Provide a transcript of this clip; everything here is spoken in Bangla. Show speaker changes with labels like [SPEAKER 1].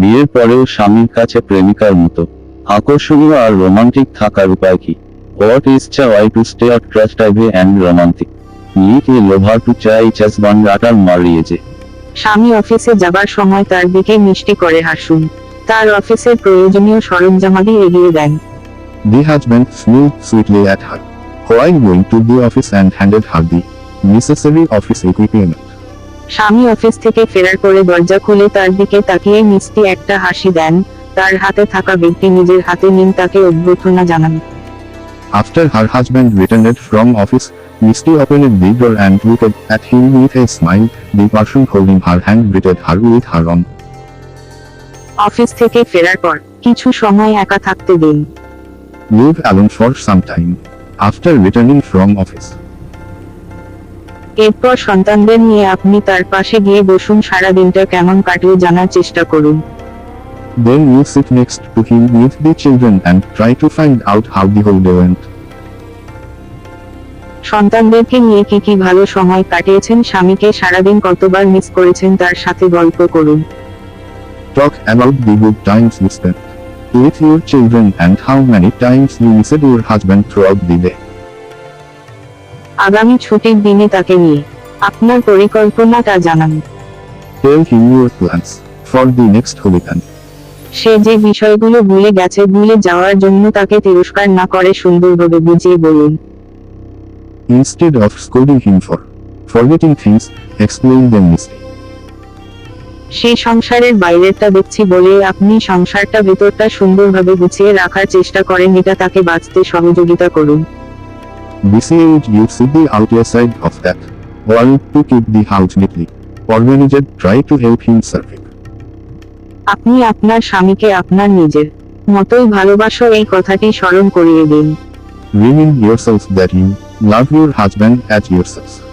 [SPEAKER 1] বিয়ের পরেও স্বামীর কাছে প্রেমিকার মতো। আকর্ষণীয় আর রোমান্টিক থাকার উপায় কি? What is the way to stay attractive and romantic like a lover to চাই চাস বান রাটার মারিয়েছে
[SPEAKER 2] স্বামী অফিসে যাবার সময় তার দিকে মিষ্টি করে হাসুন। তার অফিসের প্রয়োজনীয় সরঞ্জামাদি এগিয়ে দেন।
[SPEAKER 3] The husband smiled sweetly at her, while going to the office and handed her the necessary office equipment.
[SPEAKER 2] স্বামী অফিস থেকে ফেরার পরে দরজা খুলে তার দিকে তাকিয়ে মিষ্টি একটা হাসি দেন তার হাতে থাকা ব্যক্তি নিজের হাতে নিন তাকে অভ্যর্থনা জানান
[SPEAKER 3] After her husband returned from office, Misty opened the door and looked at him with a smile. The person holding her hand greeted her with her own.
[SPEAKER 2] Office থেকে ফেরার পর কিছু সময় একা থাকতে দিন
[SPEAKER 3] Live alone for some time. After returning from office,
[SPEAKER 2] এরপর সন্তানদের নিয়ে আপনি তার পাশে গিয়ে বসুন সারা দিনটা কেমন কাটলো জানার চেষ্টা করুন
[SPEAKER 3] then you sit next to him with the children and try to find out how the whole day went.
[SPEAKER 2] সন্তানদেরকে নিয়ে কি কি ভালো সময় কাটিয়েছেন স্বামীকে সারাদিন কতবার মিস করেছেন তার সাথে গল্প করুন
[SPEAKER 3] Talk about the good times you spent with your children and how many times you missed your husband throughout the day.
[SPEAKER 2] আগামী ছুটির দিনে তাকে নিয়ে আপনার পরিকল্পনাটা জানান
[SPEAKER 3] Tell him your plans for the next holiday.
[SPEAKER 2] সে যে বিষয়গুলো ভুলে গেছে ভুলে যাওয়ার জন্য তাকে তিরস্কার না করে সুন্দরভাবে বুঝিয়ে বলুন
[SPEAKER 3] Instead of scolding him for forgetting things, explain them nicely.
[SPEAKER 2] সে সংসারের বাইরেরটা দেখছি বলে আপনি সংসারটা ভেতরটা সুন্দরভাবে গুছিয়ে রাখার চেষ্টা করেন এটা তাকে বাঁচতে সহযোগিতা করুন
[SPEAKER 3] You see the side of that wall to keep the house neatly organized. Try to help him survive.
[SPEAKER 2] আপনি আপনার স্বামীকে আপনার নিজের মতোই ভালোবাসো এই কথাটি স্মরণ করিয়ে দিন
[SPEAKER 3] Remind yourself that you love your husband as yourselves.